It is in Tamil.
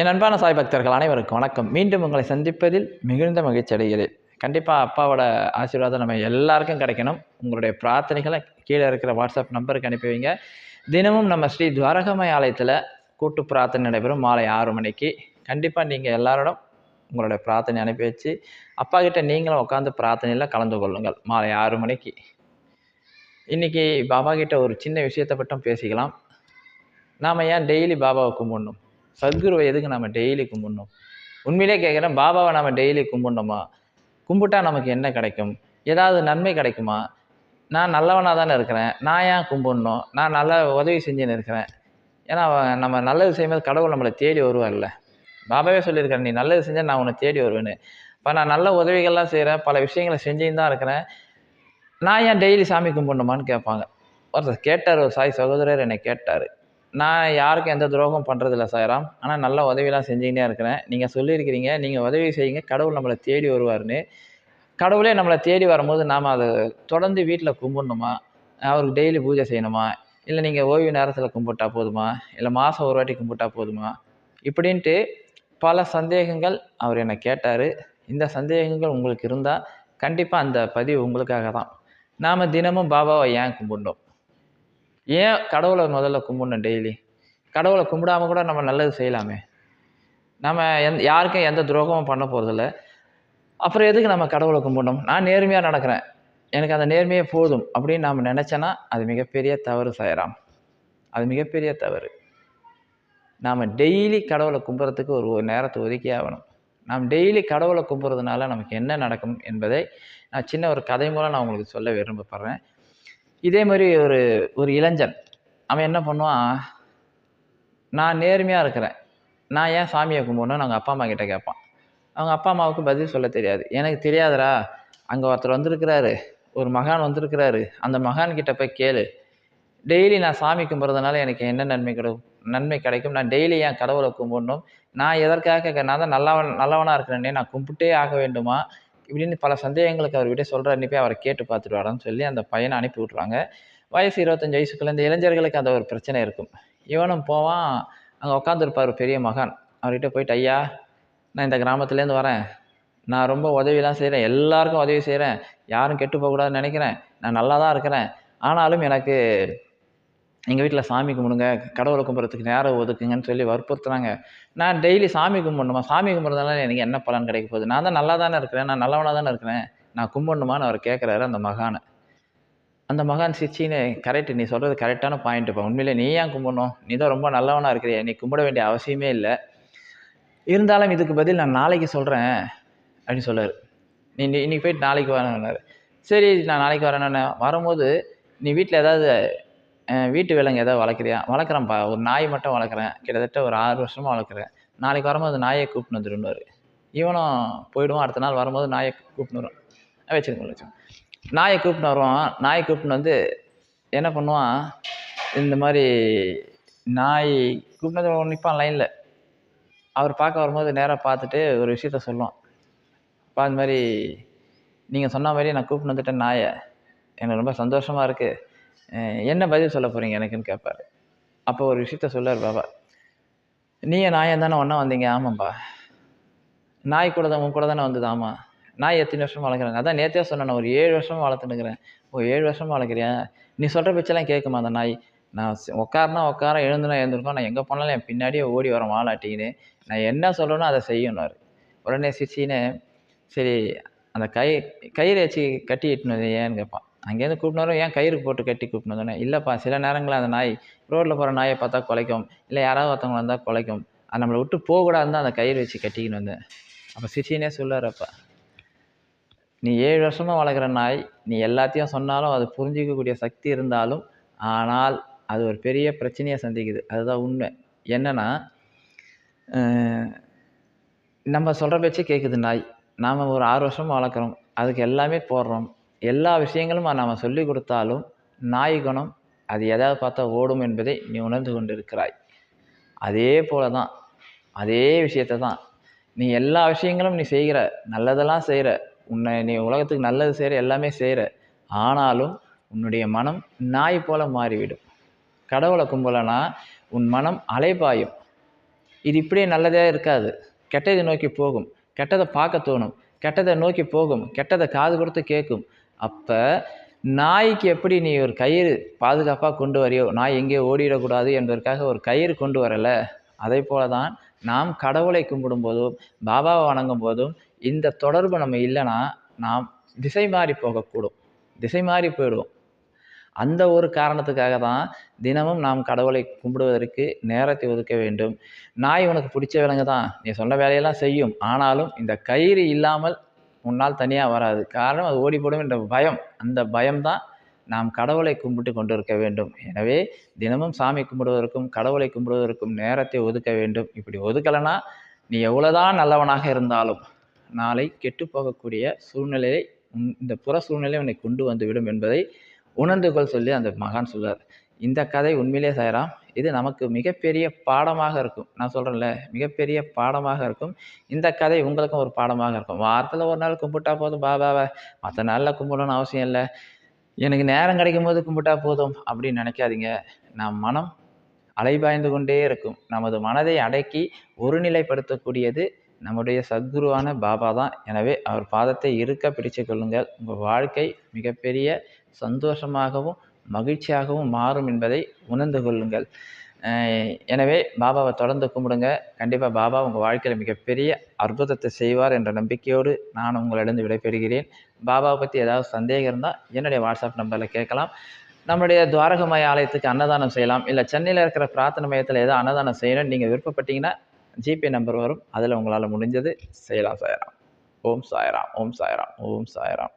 என் அன்பான சாய் பக்தர்கள் அனைவருக்கும் வணக்கம். மீண்டும் உங்களை சந்திப்பதில் மிகுந்த மகிழ்ச்சி அடைகிறேன். கண்டிப்பாக அப்பாவோட ஆசீர்வாதம் நம்ம எல்லாருக்கும் கிடைக்கணும். உங்களுடைய பிரார்த்தனைகளை கீழே இருக்கிற வாட்ஸ்அப் நம்பருக்கு அனுப்பி வைங்க. தினமும் நம்ம ஸ்ரீ துவாரகமய ஆலயத்தில் கூட்டு பிரார்த்தனை நடைபெறும் மாலை ஆறு மணிக்கு. கண்டிப்பாக நீங்கள் எல்லாரோடும் உங்களுடைய பிரார்த்தனை அனுப்பி வச்சு அப்பா கிட்ட நீங்களும் உட்காந்து பிரார்த்தனையில் கலந்து கொள்ளுங்கள். மாலை ஆறு மணிக்கு. இன்றைக்கி பாபா கிட்ட ஒரு சின்ன விஷயத்தை மட்டும் பேசிக்கலாம். நாம் ஏன் டெய்லி பாபாவை கும்பிடணும்? சத்குருவை எதுக்கு நம்ம டெய்லி கும்பிடணும்? உண்மையிலே கேட்குறேன் பாபாவை நம்ம டெய்லி கும்பிடணுமா? கும்பிட்டா நமக்கு என்ன கிடைக்கும்? ஏதாவது நன்மை கிடைக்குமா? நான் நல்லவனாக தானே இருக்கிறேன். நான் ஏன் கும்பிடணும்? நான் நல்ல உதவி செஞ்சுன்னு இருக்கிறேன். ஏன்னா அவன் நம்ம நல்லது செய்யும்போது கடவுள் நம்மளை தேடி வருவார்ல. பாபாவே சொல்லியிருக்கேன் நீ நல்லது செஞ்சால் நான் உன்னை தேடி வருவேன்னு. இப்போ நான் நல்ல உதவிகள்லாம் செய்கிறேன் பல விஷயங்களை செஞ்சுன்னு தான் இருக்கிறேன். நான் ஏன் டெய்லி சாமி கும்பிடணுமான்னு கேட்பாங்க. ஒருத்தர் கேட்டார் ஒரு சாய் சகோதரர் என்னை கேட்டார். நான் யாருக்கும் எந்த துரோகம் பண்ணுறதில்ல சாய்ராம். ஆனால் நல்ல உதவியெல்லாம் செஞ்சுக்கிட்டே இருக்கிறேன். நீங்கள் சொல்லியிருக்கிறீங்க நீங்கள் உதவி செய்யுங்க. கடவுள் நம்மளை தேடி வருவார்னு கடவுளே நம்மளை தேடி வரும்போது நாம் அதை தொடர்ந்து வீட்டில் கும்பிடணுமா? அவருக்கு டெய்லி பூஜை செய்யணுமா? இல்லை நீங்கள் ஓய்வு நேரத்தில் கும்பிட்டா போதுமா? இல்லை மாதம் ஒரு வாட்டி கும்பிட்டா போதுமா? இப்படின்ட்டு பல சந்தேகங்கள் அவர் என்னை கேட்டார். இந்த சந்தேகங்கள் உங்களுக்கு இருந்தால் கண்டிப்பாக அந்த பதிவு உங்களுக்காக தான் நாம் தினமும் பாபாவை ஏன் கும்பிடணும்? ஏன் கடவுளை முதல்ல கும்பிடணும் டெய்லி கடவுளை கும்பிடாம கூட நம்ம நல்லது செய்யலாமே. நம்ம எந் யாருக்கும் எந்த துரோகமும் பண்ண போகிறதில்ல அப்புறம் எதுக்கு நம்ம கடவுளை கும்பிடணும்? நான் நேர்மையாக நடக்கிறேன். எனக்கு அந்த நேர்மையே போதும் அப்படின்னு நாம் நினச்சோன்னா அது மிகப்பெரிய தவறு செய்யலாம் அது மிகப்பெரிய தவறு. நாம் டெய்லி கடவுளை கும்பிட்றதுக்கு ஒரு ஒரு நேரத்தை ஒதுக்கி ஆகணும். நாம் டெய்லி கடவுளை கும்பிட்றதுனால நமக்கு என்ன நடக்கும் என்பதை நான் சின்ன ஒரு கதை மூலம் நான் உங்களுக்கு சொல்ல விரும்பப்படுறேன். இதே மாதிரி ஒரு ஒரு இளைஞன். அவன் என்ன பண்ணுவான்? நான் நேர்மையாக இருக்கிறேன். நான் ஏன் சாமியை கும்பிடணும்னு அவங்க அப்பா அம்மா கிட்ட கேட்பான். அவங்க அப்பா அம்மாவுக்கு பதில் சொல்ல தெரியாது. எனக்கு தெரியாதுடா. அங்கே ஒருத்தர் வந்திருக்கிறாரு. ஒரு மகான் வந்திருக்கிறாரு. அந்த மகான் கிட்ட போய் கேளு. டெய்லி நான் சாமி கும்பிட்றதுனால எனக்கு என்ன நன்மை கிடைக்கும் நன்மை கிடைக்கும்? நான் டெய்லி என் கடவுளை கும்பிடணும்? நான் எதற்காக நான் தான் நல்லவன் நல்லவனாக இருக்கிறேனே நான் கும்பிட்டே ஆக வேண்டுமா? இப்படின்னு பல சந்தேகங்களுக்கு அவர் விட சொல்கிறாருன்னு போய் அவரை கேட்டு பார்த்துட்டு வரான்னு சொல்லி அந்த பையனை அனுப்பி விட்ருவாங்க வயசு இருபத்தஞ்சி வயசுக்குள்ள இந்த இளைஞர்களுக்கு அந்த ஒரு பிரச்சனை இருக்கும். இவனும் போவான். அங்கே உட்காந்துருப்பார் பெரிய மகான். அவர்கிட்ட போயிட்டு ஐயா நான் இந்த கிராமத்துலேருந்து வரேன். நான் ரொம்ப உதவிலாம் செய்கிறேன் எல்லாருக்கும் உதவி செய்கிறேன் யாரும் கெட்டு போகக்கூடாதுன்னு நினைக்கிறேன். நான் நல்லா தான் இருக்கிறேன். ஆனாலும் எனக்கு எங்கள் வீட்டில் சாமி கும்பிடுங்க கடவுளை கும்பிட்றதுக்கு நேரம் ஒதுக்குங்கன்னு சொல்லி வற்புறுத்துறாங்க. நான் டெய்லி சாமி கும்பிடணுமா? சாமி கும்பிட்றதுனால எனக்கு என்ன பலன் கிடைக்க போகுது? நான் தான் நல்லா தானே இருக்கிறேன் நான் நல்லவனாக தானே இருக்கிறேன். நான் கும்பிடணுமான்னு அவர் கேட்குறாரு அந்த மகானை. அந்த மகான் சிச்சின்னு கரெக்ட் நீ சொல்கிறது கரெக்டான பாயிண்ட்டுப்பா உண்மையிலே நீ ஏன் கும்பிடணும்? நீ தான் ரொம்ப நல்லவனாக இருக்கிறிய நீ கும்பிட வேண்டிய அவசியமே இல்லை. இருந்தாலும் இதுக்கு பதில் நான் நாளைக்கு சொல்கிறேன் அப்படின்னு சொல்லார். நீ நீ இன்னைக்கு போயிட்டு நாளைக்கு வரேன்னாரு. சரி நான் நாளைக்கு வரேன்னு வரும்போது நீ வீட்டில் ஏதாவது வீட்டு விலங்கு ஏதாவது வளர்க்குறியா? வளர்க்குறேன்ப்பா. ஒரு நாய் மட்டும் வளர்க்குறேன். கிட்டத்தட்ட ஒரு ஆறு வருஷமாக வளர்க்குறேன். நாளைக்கு வரும்போது நாயை கூப்பிட்டு வந்துடுவார் இவனும் போயிடுவான். அடுத்த நாள் வரும்போது நாயை கூப்பிட்டு வருவான். வச்சுருங்க வச்சுக்கோங்க நாயை கூப்பிட்டு வருவான். நாயை கூப்பிட்டு வந்து என்ன பண்ணுவான்? இந்த மாதிரி நாய் கூப்பிட்டு வந்து நிற்பான் லைனில் அவர் பார்க்க வரும்போது நேராக பார்த்துட்டு ஒரு விஷயத்த சொல்லுவோம் இப்போ இந்த மாதிரி நீங்கள் சொன்ன மாதிரி நான் கூப்பிட்டு வந்துட்டேன் நாயை. எனக்கு ரொம்ப சந்தோஷமாக இருக்குது என்ன பதில் சொல்ல போகிறீங்க எனக்குன்னு கேட்பாரு அப்போ ஒரு விஷயத்த சொல்லார் பாபா நீயும் நாயன் தானே ஒன்றா வந்தீங்க? ஆமாம்ப்பா நாய் கூட தான் உன் கூட தானே வந்தது ஆமாம் நாய் எத்தனை வருஷம் வளர்க்குறேன் அதான் நேற்றே சொன்னேன் ஒரு ஏழு வருஷமாக வளர்த்துனுக்குறேன் ஓ ஏழு வருஷமாக வளர்க்குறியா? நீ சொல்கிற பேச்செல்லாம் கேட்குமா அந்த நாய்? நான் உட்காருனா உட்கார எழுந்துனா எழுந்திருக்கோம்? நான் எங்கே போனாலும் என் பின்னாடியே ஓடி வரேன் வாலாட்டின்னு நான் என்ன சொல்லணும் அதை செய்யணும்னாரு உடனே சிச்சின்னு சரி அந்த கை கயிறு வச்சு கட்டி இட்டுனது ஏன்னு கேட்பான். அங்கேருந்து கூப்பிட்டு வரோம் ஏன் கயிறு போட்டு கட்டி கூப்பிட்னு வந்தோன்னே இல்லைப்பா சில நேரங்களில் அந்த நாய் ரோட்டில் போகிற நாயை பார்த்தா குலைக்கும். இல்லை யாராவது ஒருத்தவங்க வந்தால் குலைக்கும். அது நம்மளை விட்டு போகக்கூடாதுன்னு தான் அந்த கயிறு வச்சு கட்டிக்கின்னு வந்தேன். அப்போ சிச்சினே சொல்லார் அப்பா. நீ ஏழு வருஷமாக வளர்க்குற நாய் நீ எல்லாத்தையும் சொன்னாலும் அது புரிஞ்சிக்கக்கூடிய சக்தி இருந்தாலும் ஆனால் அது ஒரு பெரிய பிரச்சனையை சந்திக்குது. அதுதான் உண்மை. என்னென்னா நம்ம சொல்கிற பேச்சே கேட்குது நாய். நாம் ஒரு ஆறு வருஷமாக வளர்க்குறோம். அதுக்கு எல்லாமே போடுறோம். எல்லா விஷயங்களும் நாம் சொல்லிக் கொடுத்தாலும் நாய் குணம் அது எதாவது பார்த்தா ஓடும் என்பதை நீ உணர்ந்து கொண்டு இருக்கிறாய் அதே போல தான் அதே விஷயத்தை தான் நீ எல்லா விஷயங்களும் நீ செய்கிற நல்லதெல்லாம் செய்கிற உன்னை நீ உலகத்துக்கு நல்லது செய்கிற எல்லாமே செய்கிற. ஆனாலும் உன்னுடைய மனம் நாய் போல மாறிவிடும். கடவுளை கும்பலனா உன் மனம் அலைபாயும். இது இப்படியே நல்லதே இருக்காது. கெட்டதை நோக்கி போகும். கெட்டதை பார்க்க தோணும். கெட்டதை நோக்கி போகும். கெட்டதை காது கொடுத்து கேட்கும். அப்போ நாய்க்கு எப்படி நீ ஒரு கயிறு பாதுகாப்பாக கொண்டு வரியோ நாய் எங்கேயோ ஓடிடக்கூடாது என்பதற்காக ஒரு கயிறு கொண்டு வரலை. அதே போல தான் நாம் கடவுளை கும்பிடும் போதும் பாபாவை வணங்கும் போதும் இந்த தொடர்பு நம்ம இல்லைன்னா நாம் திசை மாறி போகக்கூடும். திசை மாறி போயிடுவோம். அந்த ஒரு காரணத்துக்காக தான் தினமும் நாம் கடவுளை கும்பிடுவதற்கு நேரத்தை ஒதுக்க வேண்டும். நாய் உனக்கு பிடிச்ச விலங்கு தான் நீ சொன்ன வேலையெல்லாம் செய்யும். ஆனாலும் இந்த கயிறு இல்லாமல் உன்னால் தனியாக வராது. காரணம் அது ஓடி என்ற பயம். அந்த பயம்தான் நாம் கடவுளை கும்பிட்டு கொண்டிருக்க வேண்டும். எனவே தினமும் சாமி கும்பிடுவதற்கும் கடவுளை கும்பிடுவதற்கும் நேரத்தை ஒதுக்க வேண்டும். இப்படி ஒதுக்கலைன்னா நீ எவ்வளோதான் நல்லவனாக இருந்தாலும் நாளை கெட்டு போகக்கூடிய சூழ்நிலையை உன் இந்த புற சூழ்நிலை உன்னை கொண்டு வந்துவிடும் என்பதை உணர்ந்து கொள் சொல்லி அந்த மகான் சொல்வார் இந்த கதை உண்மையிலே சாயராம் இது நமக்கு மிகப்பெரிய பாடமாக இருக்கும். நான் சொல்கிறேன்ல மிகப்பெரிய பாடமாக இருக்கும். இந்த கதை உங்களுக்கும் ஒரு பாடமாக இருக்கும். வாரத்தில் ஒரு நாள் கும்பிட்டா போதும். பாபாவை மற்ற நாளில் கும்பிடணும்னு அவசியம் இல்லை. எனக்கு நேரம் கிடைக்கும் போது கும்பிட்டா போதும் அப்படின்னு நினைக்காதீங்க. நம் மனம் அலைபாய்ந்து கொண்டே இருக்கும். நமது மனதை அடக்கி ஒருநிலைப்படுத்தக்கூடியது நம்முடைய சத்குருவான பாபா தான். எனவே அவர் பாதத்தை இருக்க பிடிச்சு கொள்ளுங்கள். உங்கள் வாழ்க்கை மிகப்பெரிய சந்தோஷமாகவும் மகிழ்ச்சியாகவும் மாறும் என்பதை உணர்ந்து கொள்ளுங்கள். எனவே பாபாவை தொடர்ந்து கும்பிடுங்க. கண்டிப்பாக பாபா உங்கள் வாழ்க்கையில் மிகப்பெரிய அற்புதத்தை செய்வார் என்ற நம்பிக்கையோடு நான் உங்களிடம் விடைபெறுகிறேன். பாபாவை பற்றி ஏதாவது சந்தேகம் இருந்தால் என்னுடைய வாட்ஸ்அப் நம்பரில் கேட்கலாம். நம்முடைய துவாரகமய ஆலயத்துக்கு அன்னதானம் செய்யலாம். இல்லை சென்னையில் இருக்கிற பிரார்த்தனை மையத்தில் ஏதோ அன்னதானம் செய்யணும்னு நீங்கள் விருப்பப்பட்டீங்கன்னா ஜிபே நம்பர் வரும். அதில் உங்களால் முடிஞ்சது செய்யலாம் சாயராம். ஓம் சாயராம். ஓம் சாயராம். ஓம் சாயராம்.